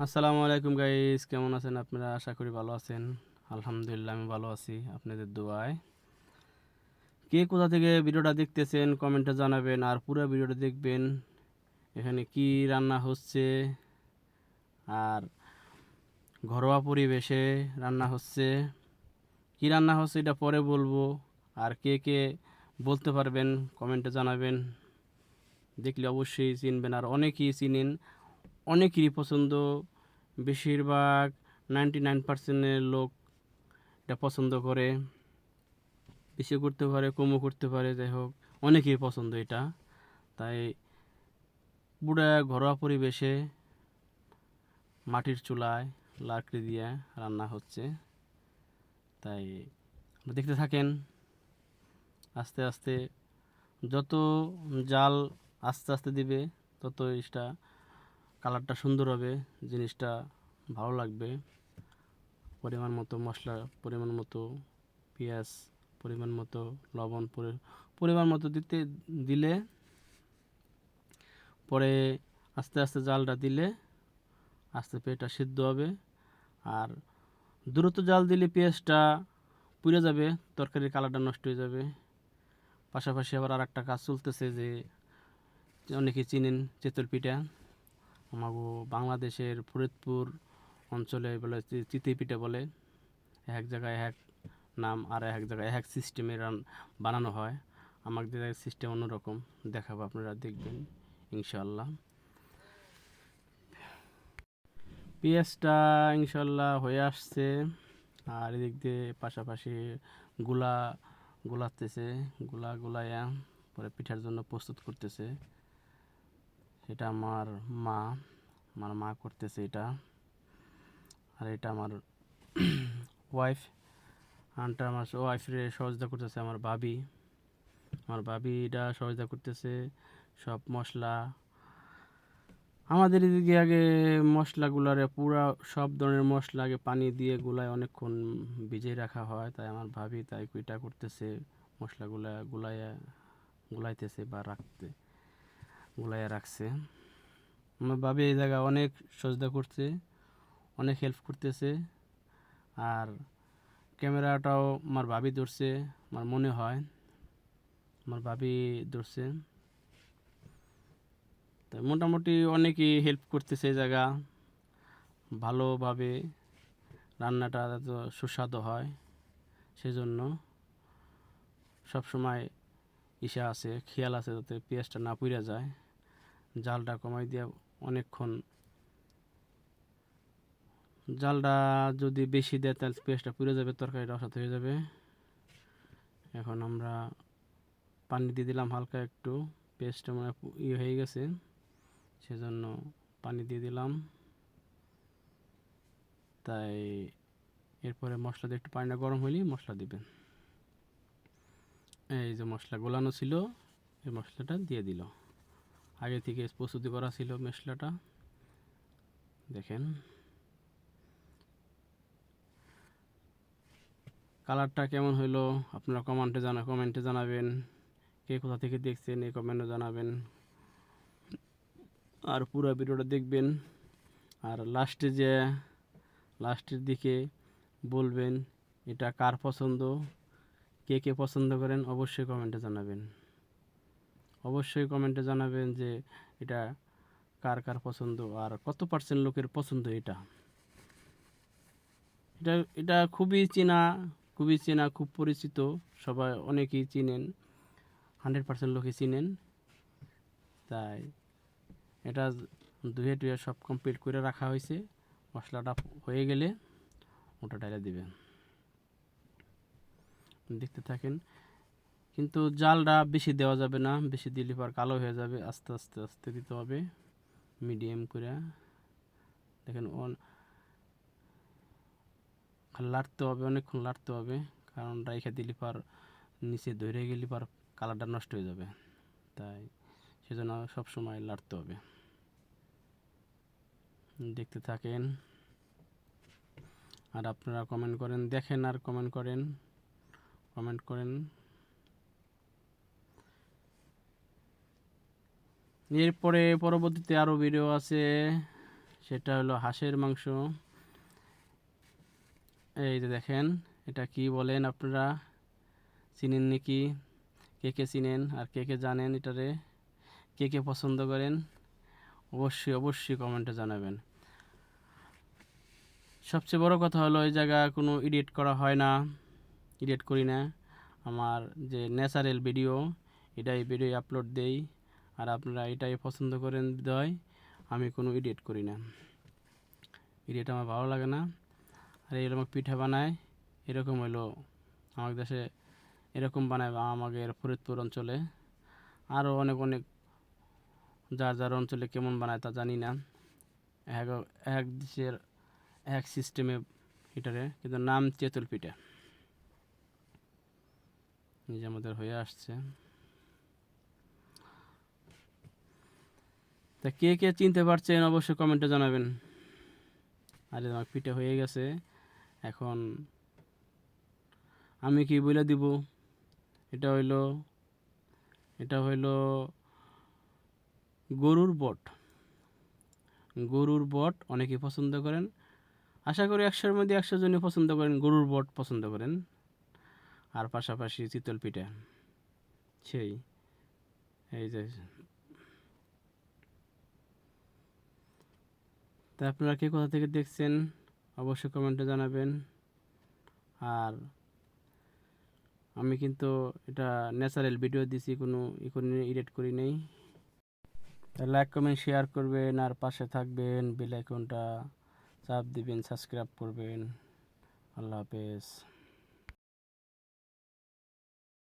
আসসালামু আলাইকুম গাইস কেমন আছেন আপনারা? আশা করি ভালো আছেন। আলহামদুলিল্লাহ, আমি ভালো আছি আপনাদের দোয়ায়। কে কোথা থেকে ভিডিওটা দেখতেছেন কমেন্টে জানাবেন। আর পুরো ভিডিওটা দেখবেন, এখানে কি রান্না হচ্ছে, আর ঘরোয়া পরিবেশে রান্না হচ্ছে, কি রান্না হচ্ছে এটা পরে বলব। আর কে কে বলতে পারবেন কমেন্টে জানাবেন। দেখলে অবশ্যই চিনবেন, আর অনেকেই চিনেন। অনেকেরই পছন্দ। বেশিরভাগ নাইনটি নাইন পার্সেন্টের লোক এটা পছন্দ করে। বেশি করতে পারে, কমও করতে পারে, যাই হোক, অনেকেই পছন্দ এটা। তাই পুরা ঘরোয়া পরিবেশে মাটির চুলায় লাকড়ি দিয়ে রান্না হচ্ছে। তাই দেখতে থাকেন, আস্তে আস্তে যত জাল আস্তে আস্তে দিবে তত এটা কালারটা সুন্দর হবে, জিনিসটা ভালো লাগবে। পরিমাণ মতো মশলা, পরিমাণ মতো পেঁয়াজ, পরিমাণ মতো লবণ পরিমাণ মতো দিতে, দিলে পরে আস্তে আস্তে জালটা দিলে আস্তে পেঁয়াজটা সিদ্ধ হবে। আর দ্রুত জাল দিলে পেঁয়াজটা পুড়ে যাবে, তরকারির কালারটা নষ্ট হয়ে যাবে। পাশাপাশি আবার আর একটা কাজ চলতেছে যে অনেকে চিনেন চেতল পিঠা। আমাগো বাংলাদেশের ফরিদপুর অঞ্চলে বলে চি- চিতই পিঠা বলে, এক জায়গায় এক নাম আর এক জায়গায় এক সিস্টেমে বানানো হয়। আমাদের জায়গায় সিস্টেম অন্যরকম দেখাবো, আপনারা দেখবেন ইনশাল্লাহ পেঁয়াজটা ইনশাল্লাহ হয়ে আসছে, আর এদিক দিয়ে পাশাপাশি গুলা, গুলাতেছে, গুলা গুলাইয়া পরে পিঠার জন্য প্রস্তুত করতেছে। এটা আমার মা আমার মা করতেছে এটা। আর এটা আমার ওয়াইফ আনটা আমার ওয়াইফের সহযোগিতা করতেছে আমার ভাবি। আমার ভাবি এটা সহযোগিতা করতেছে সব মশলা। আমাদের এদিকে আগে মশলাগুলারে পুরা সব ধরনের মশলা আগে পানি দিয়ে গুলায় অনেকক্ষণ ভিজিয়ে রাখা হয়। তাই আমার ভাবি তাই কুইটা করতেছে, মশলাগুলা গুলাইয়া, গুলাইতেছে বা রাখতে। গুলাইয়া রাখছে। আমার ভাবি এই জায়গায় অনেক সজদা করছে, অনেক হেল্প করতেছে। আর ক্যামেরাটাও আমার ভাবি ধরছে, আমার মনে হয়। আমার ভাবি ধরছে। তো মোটামুটি অনেকেই হেল্প করতেছে এই জায়গা। ভালোভাবে রান্নাটা এত সুস্বাদু হয়, সেজন্য সবসময় ইসা আছে, খেয়াল আছে যাতে পেঁয়াজটা না পুড়ে যায়। জালটা কমাই দিয়ে অনেকক্ষণ। জালটা যদি বেশি দেয় তাহলে পেঁয়াজটা পুড়ে যাবে, তরকারিটা অসাথ হয়ে যাবে। এখন আমরা পানি দিয়ে দিলাম হালকা একটু পেঁয়াজটা মানে ইয়ে হয়ে গেছে, সেজন্য পানি দিয়ে দিলাম। তাই এরপরে মশলা দিয়ে একটু পানিটা গরম হলেই মশলা দিবেন। এই যে মশলা গোলানো ছিল, এই মশলাটা দিয়ে দিল। আগে থেকে প্রস্তুতি করা ছিল মেশলাটা। দেখেন। কালারটা কেমন হইল? আপনারা কমেন্টে জানা কমেন্টে জানাবেন। কে কোথা থেকে দেখছেন, এই কমেন্টে জানাবেন। আর পুরো ভিডিওটা দেখবেন। আর লাস্টে যে লাস্টের দিকে বলবেন, এটা কার পছন্দ? কে কে পছন্দ করেন? অবশ্যই কমেন্টে জানাবেন। অবশ্যই কমেন্টে জানাবেন যে এটা কার কার পছন্দ আর কত পার্সেন্ট লোকের পছন্দ এটা। এটা এটা খুবই চেনা খুবই চেনা, খুব পরিচিত, সবাই অনেকেই চিনেন হান্ড্রেড পার্সেন্ট লোকে চিনেন। তাই এটা ধুয়ে টুয়ে সব কমপ্লিট করে রাখা হয়েছে, মশলাটা হয়ে গেলে ওটা ডাইলে দিবেন। দেখতে থাকেন। কিন্তু জালটা বেশি দেওয়া যাবে না, বেশি দিলে পর কালো হয়ে যাবে। আস্তে আস্তে আস্তে দিতে হবে মিডিয়াম করে। দেখেন অন লাড়তে হবে, অনেকক্ষণ লাড়তে হবে, কারণ রাইখে দিলে পর নিচে ধরে গেলে পর কালারটা নষ্ট হয়ে যাবে। তাই সেজন্য সবসময় লাড়তে হবে। দেখতে থাকেন। আর আপনারা কমেন্ট করেন, দেখেন আর কমেন্ট করেন। কমেন্ট করেন। এরপরে পরবর্তীতে আরও ভিডিও আছে, সেটা হলো হাঁসের মাংস। এই যে দেখেন, এটা কি বলেন আপনারা? চিনেন নাকি? কে কে চিনেন আর কে কে জানেন এটারে? কে কে পছন্দ করেন? অবশ্যই অবশ্যই কমেন্টে জানাবেন। সবচেয়ে বড় কথা হলো, এই জায়গা কোনো এডিট করা হয় না এডিট করি না। আমার যে ন্যাচারাল ভিডিও এটাই ভিডিও আপলোড দেই। আর আপনারা এটাই পছন্দ করেন বিধায় আমি কোনো এডিট করি না। এডিট আমার ভালো লাগে না। আর এরকম পিঠা বানায়, এরকম হলো আমাদের দেশে এরকম বানায় আমাদের ফরিদপুর অঞ্চলে। আরও অনেক অনেক যার যার অঞ্চলে কেমন বানায় তা জানি না। এক এক দেশের এক সিস্টেমে এটারে, কিন্তু নাম চেতল পিঠা। যে আমাদের হয়ে আসছে। তা কে কে চিনতে পারছেন অবশ্যই কমেন্টে জানাবেন। আরে আমার পিঠে হয়ে গেছে। এখন আমি কি বলে দিব? এটা হইল এটা হইল গরুর বট। গরুর বট অনেকেই পছন্দ করেন। আশা করি একশোর মধ্যে একশো জনই পছন্দ করেন, গরুর বট পছন্দ করেন। আর পাশাপাশি চিতল পিঠা। সেই, এই যে তা আপনারা কে কোথা থেকে দেখছেন? অবশ্যই কমেন্টে জানাবেন। আর আমি কিন্তু এটা ন্যাচারাল ভিডিও দিছি, কোনো ই করি এডিট করি নেই। লাইক, কমেন্ট, শেয়ার করবেন আর পাশে থাকবেন, বেল আইকনটা চাপ দিবেন, সাবস্ক্রাইব করবেন। আল্লাহ হাফেজ।